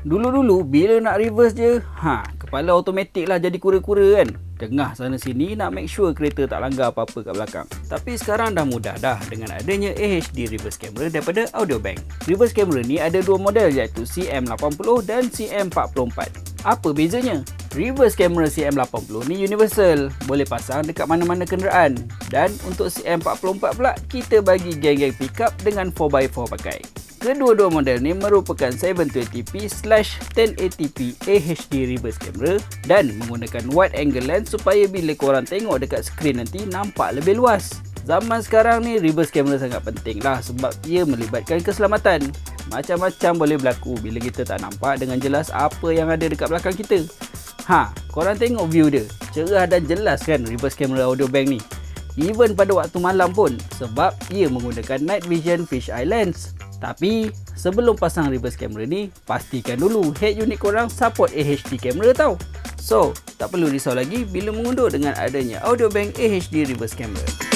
Dulu-dulu bila nak reverse je, ha, kepala automatik lah jadi kura-kura kan. Tengah sana sini nak make sure kereta tak langgar apa-apa kat belakang. Tapi sekarang dah mudah dah dengan adanya AHD reverse camera daripada Audiobank. Reverse camera ni ada dua model iaitu CM80 dan CM44. Apa bezanya? Reverse camera CM80 ni universal, boleh pasang dekat mana-mana kenderaan. Dan untuk CM44 pula, kita bagi geng-geng pickup dengan 4x4 pakai. Kedua-dua model ni merupakan 720p 1080p AHD reverse camera dan menggunakan wide angle lens supaya bila korang tengok dekat skrin nanti nampak lebih luas. Zaman sekarang ni reverse camera sangat penting lah sebab ia melibatkan keselamatan. Macam-macam boleh berlaku bila kita tak nampak dengan jelas apa yang ada dekat belakang kita. Ha, korang tengok view dia. Cerah dan jelas kan reverse camera audio bank ni. Even pada waktu malam pun sebab ia menggunakan night vision fish eye lens. Tapi sebelum pasang reverse camera ni, pastikan dulu head unit korang support AHD camera tau. So, tak perlu risau lagi bila mengundur dengan adanya Audiobank AHD reverse camera.